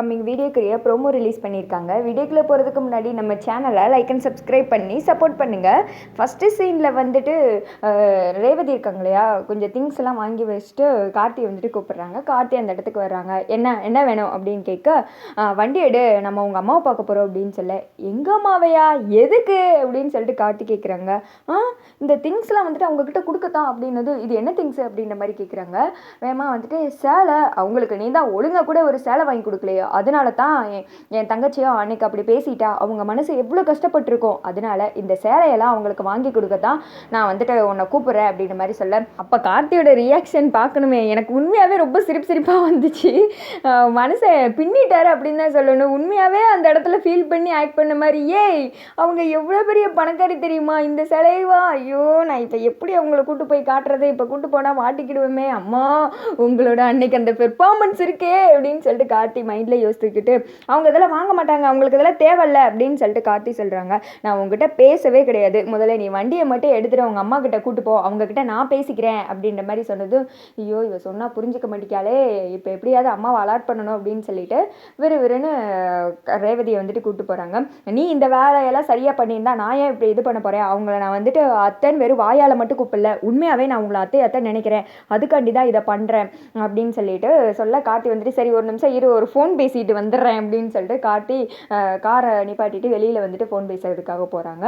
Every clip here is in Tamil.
கம்மிங் வீடியோக்குரிய ப்ரோமோ ரிலீஸ் பண்ணியிருக்காங்க. வீடியோக்குள்ளே போகிறதுக்கு முன்னாடி நம்ம சேனலை லைக் அண்ட் சப்ஸ்கிரைப் பண்ணி சப்போர்ட் பண்ணுங்கள் ஃபஸ்ட்டு சீனில் வந்துட்டு ரேவதி இருக்காங்க இல்லையா? கொஞ்சம் திங்ஸ் எல்லாம் வாங்கி வச்சுட்டு கார்த்தி வந்துட்டு கூப்பிட்றாங்க. கார்த்தி அந்த இடத்துக்கு வர்றாங்க. என்ன என்ன வேணும்? அப்படின்னு கேட்க வண்டி எடு நம்ம உங்கள் அம்மாவை பார்க்க போகிறோம் அப்படின்னு சொல்ல எங்கள் அம்மாவையா? எதுக்கு? அப்படின்னு சொல்லிட்டு கார்த்தி கேட்குறாங்க ஆ இந்த திங்ஸ்லாம் வந்துட்டு அவங்கக்கிட்ட கொடுக்கத்தான். அப்படின்னது இது என்ன திங்ஸ் அப்படின்ற மாதிரி கேட்குறாங்க வேமா வந்துட்டு சேலை அவங்களுக்கு நீ தான் ஒழுங்காக கூட ஒரு சேலை வாங்கி கொடுக்கலையா? அதனால தான் என் என் தங்கச்சியோ அன்னைக்கு அப்படி பேசிட்டா அவங்க மனசு எவ்வளோ கஷ்டப்பட்டிருக்கோம். அதனால இந்த சேலையெல்லாம் அவங்களுக்கு வாங்கி கொடுக்க தான் நான் வந்துட்டு உன்னை கூப்பிட்றேன் அப்படின்ற மாதிரி சொல்ல. அப்போ கார்த்தியோட ரியாக்ஷன் பார்க்கணுமே. எனக்கு உண்மையாகவே ரொம்ப சிரிப்பு சிரிப்பாக வந்துச்சு. மனசை பின்னிட்டார் அப்படின்னு தான் சொல்லணும். உண்மையாகவே அந்த இடத்துல ஃபீல் பண்ணி ஆக்ட் பண்ண மாதிரி ஏய் அவங்க எவ்வளோ பெரிய பணக்காரி தெரியுமா? இந்த சிலைவா ஐயோ நான் இப்போ எப்படி அவங்கள கூட்டு போய் காட்டுறது? இப்போ கூட்டு போனால் வாட்டிக்கிடுவேமே அம்மா உங்களோட அன்னைக்கு அந்த பெர்ஃபார்மன்ஸ் இருக்கே அப்படின்னு சொல்லிட்டு கார்த்தி மைண்டில் யோசிச்சுக்கிட்டு அவங்க இதெல்லாம் வாங்க மாட்டாங்க அவங்களுக்கு இதெல்லாம் தேவையில்ல அப்படின்னு சொல்லிட்டு கார்த்தி சொல்கிறாங்க நான் உங்ககிட்ட பேசவே கிடையாது. முதல்ல நீ வண்டியை மட்டும் எடுத்துகிட்டு அவங்க அம்மா கிட்ட கூட்டு போ. அவங்க கிட்ட நான் பேசிக்கிறேன் அப்படின்ற மாதிரி சொன்னதும் ஐயோ இவ சொன்னால் புரிஞ்சுக்க மாட்டிக்காளே இப்போ எப்படியாவது அம்மாவை அலாட் பண்ணணும் அப்படின்னு சொல்லிட்டு விறு விறுன்னு ரேவதியை வந்துட்டு கூட்டு போகிறாங்க நீ இந்த வேலையெல்லாம் சரியாக பண்ணியிருந்தா நான் ஏன் இப்படி இது பண்ண போகிறேன் அவங்கள நான் வந்துட்டு அத்தைன்னு வெறும் வாயால் மட்டும் கூப்பிடல. உண்மையாகவே நான் உங்களை அத்தை அத்தை நினைக்கிறேன். அதுக்காண்டி தான் இதை பண்ணுறேன் அப்படின்னு சொல்லிட்டு சொல்ல கார்த்தி வந்துட்டு சரி ஒரு நிமிஷம் இரு ஒரு ஃபோன் பேசிட்டு வந்துடுறேன் அப்படின்னு சொல்லிட்டு காட்டி காரை நிப்பாட்டிட்டு வெளியில் வந்துட்டு ஃபோன் பேசுறதுக்காக போகிறாங்க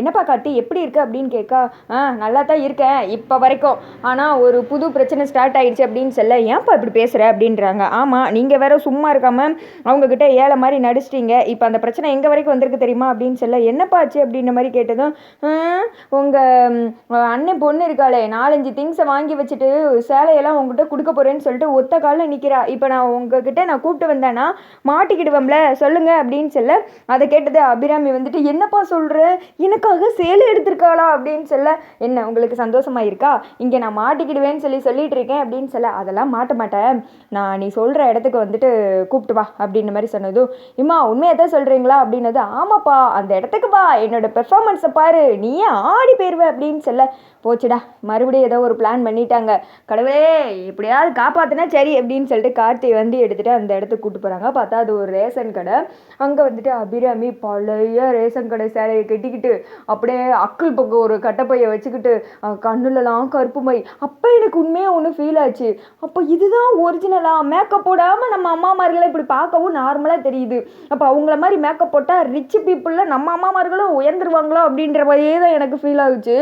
என்னப்பா காட்டி எப்படி இருக்கு அப்படின்னு கேட்க ஆ நல்லா தான் இருக்கேன் இப்போ வரைக்கும். ஆனால் ஒரு புது பிரச்சனை ஸ்டார்ட் ஆயிடுச்சு அப்படின்னு சொல்ல ஏன்ப்பா இப்படி பேசுகிற அப்படின்றாங்க. ஆமாம் நீங்கள் வேற சும்மா இருக்காமல் அவங்கக்கிட்ட ஏழை மாதிரி நடிச்சிட்டிங்க. இப்போ அந்த பிரச்சனை எங்கே வரைக்கும் வந்திருக்கு தெரியுமா? அப்படின்னு சொல்ல என்னப்பா ஆச்சு? அப்படின்ற மாதிரி கேட்டதும் உங்கள் அண்ணன் பொண்ணு இருக்காளே நாலஞ்சு திங்ஸை வாங்கி வச்சுட்டு சேலையெல்லாம் உங்ககிட்ட கொடுக்க போகிறேன்னு சொல்லிட்டு ஒத்த காலில் நிற்கிறா இப்போ நான் உங்ககிட்ட நான் கூப்பிட்டு வந்தேன்னா மாட்டிக்கிடுவோம்ல சொல்லுங்க அப்படின்னு சொல்ல அதை கேட்டது அபிராமி வந்துட்டு என்னப்பா சொல்கிற எனக்காக சேலை எடுத்திருக்காளா? அப்படின்னு சொல்ல என்ன உங்களுக்கு சந்தோஷமா இருக்கா? இங்கே நான் மாட்டிக்கிடுவேன்னு சொல்லி சொல்லிட்டு இருக்கேன் அப்படின்னு சொல்ல அதெல்லாம் மாட்ட மாட்டேன். நான் நீ சொல்கிற இடத்துக்கு வந்துட்டு கூப்பிட்டு வா அப்படின்ற மாதிரி சொன்னதும் இம்மா உண்மையை தான் சொல்கிறீங்களா அப்படின்னது ஆமாப்பா அந்த இடத்துக்கு வா. என்னோட பெர்ஃபார்மன்ஸை பாரு. நீயே ஆடி போயிருவ அப்படின்னு சொல்ல போச்சுடா மறுபடியும் ஏதோ ஒரு பிளான் பண்ணிட்டாங்க. கடவுளே எப்படியாவது காப்பாத்தினா சரி அப்படின்னு சொல்லிட்டு கார்த்தி வந்து எடுத்துகிட்டு அந்த இடத்துக்கு கூப்பிட்டு போகிறாங்க பார்த்தா அது ஒரு ரேஷன் கடை. அங்கே வந்துட்டு அபிராமி பழைய ரேஷன் கடை சேலையை கட்டிக்கிட்டு அப்படியே அக்குள் பக்கம் ஒரு கட்டப்பையை வச்சுக்கிட்டு கண்ணுலலாம் கருப்பு மை. அப்போ எனக்கு உண்மையாக ஒன்று ஃபீல் ஆச்சு. அப்போ இதுதான் ஒரிஜினலாக மேக்கப் போடாமல் நம்ம அம்மாமார்களை இப்படி பார்க்கவும் நார்மலாக தெரியுது. அப்போ அவங்கள மாதிரி மேக்கப் போட்டால் ரிச் பீப்புளில் நம்ம அம்மாமார்களும் உயர்ந்துருவாங்களோ அப்படின்ற மாதிரியே தான் எனக்கு ஃபீல் ஆகுச்சு.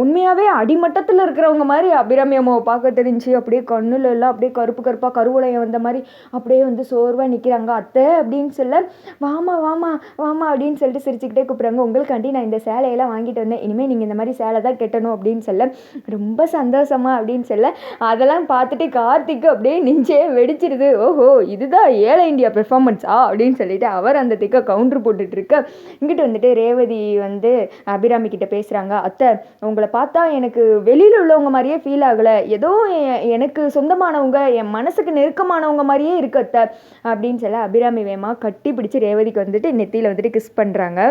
உண்மையாகவே அடிமட்டத்தில் இருக்கிறவங்க மாதிரி அபிராமி அம்மாவை பார்க்க தெரிஞ்சு அப்படியே கண்ணுல எல்லாம் அப்படியே கருப்பு கருப்பாக கருவளையம் வந்த மாதிரி அப்படியே வந்து சோர்வாக நிற்கிறாங்க அத்தை அப்படின்னு சொல்ல வாமா வாமா வாமா அப்படின்னு சொல்லிட்டு சிரிச்சுக்கிட்டே கூப்பிட்றாங்க. உங்களுக்காண்டி நான் இந்த சேலையெல்லாம் வாங்கிட்டு வந்தேன். இனிமேல் நீங்கள் இந்த மாதிரி சேலை தான் கட்டணும் அப்படின்னு சொல்ல ரொம்ப சந்தோஷமா அப்படின்னு சொல்ல அதெல்லாம் பார்த்துட்டு கார்த்திக்கு அப்படியே நெஞ்சே வெடிச்சிருது. ஓஹோ இதுதான் ஏழை இந்தியா பெர்ஃபார்மன்ஸா அப்படின்னு சொல்லிட்டு அவர் அந்த திக்க கவுண்டர் போட்டுட்ருக்க இங்கிட்டு வந்துட்டு ரேவதி வந்து அபிராமி கிட்ட பேசுகிறாங்க அத்தை உங்களை பார்த்தா எனக்கு வெளியில் உள்ளவங்க மாதிரியே ஃபீல் ஆகலை. ஏதோ எனக்கு சொந்தமானவங்க என் மனசுக்கு நெருக்கமானவங்க மாதிரியே இருக்கு அத்தை அப்படின்னு சொல்ல அபிராமி வேமா கட்டி பிடிச்சி ரேவதிக்கு வந்துட்டு நெத்தியில் வந்துட்டு கிஸ் பண்ணுறாங்க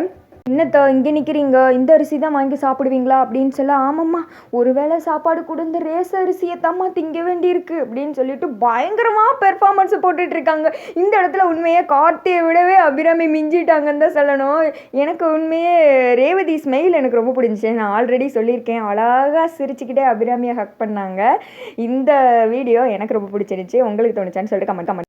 என்னத்தோ இங்கே நிற்கிறீங்க இந்த அரிசி தான் வாங்கி சாப்பிடுவீங்களா? அப்படின்னு சொல்ல ஆமாம்மா ஒருவேளை சாப்பாடு கூட இந்த ரேஸ் அரிசியை தாம்மா திங்க வேண்டியிருக்கு அப்படின்னு சொல்லிட்டு பயங்கரமாக பெர்ஃபார்மன்ஸ் போட்டுட்டு இருக்காங்க. இந்த இடத்துல உண்மையாக கார்த்தியை விடவே அபிராமி மிஞ்சிட்டாங்கன்னு தான் சொல்லணும். எனக்கு உண்மையே ரேவதி ஸ்மைல் எனக்கு ரொம்ப பிடிச்சிச்சு. நான் ஆல்ரெடி சொல்லியிருக்கேன். அழகாக சிரிச்சுக்கிட்டே அபிராமியை ஹக் பண்ணாங்க. இந்த வீடியோ எனக்கு ரொம்ப பிடிச்சிருந்துச்சி. உங்களுக்கு தோணுச்சான்னு சொல்லிட்டு கமெண்ட் கமெண்ட்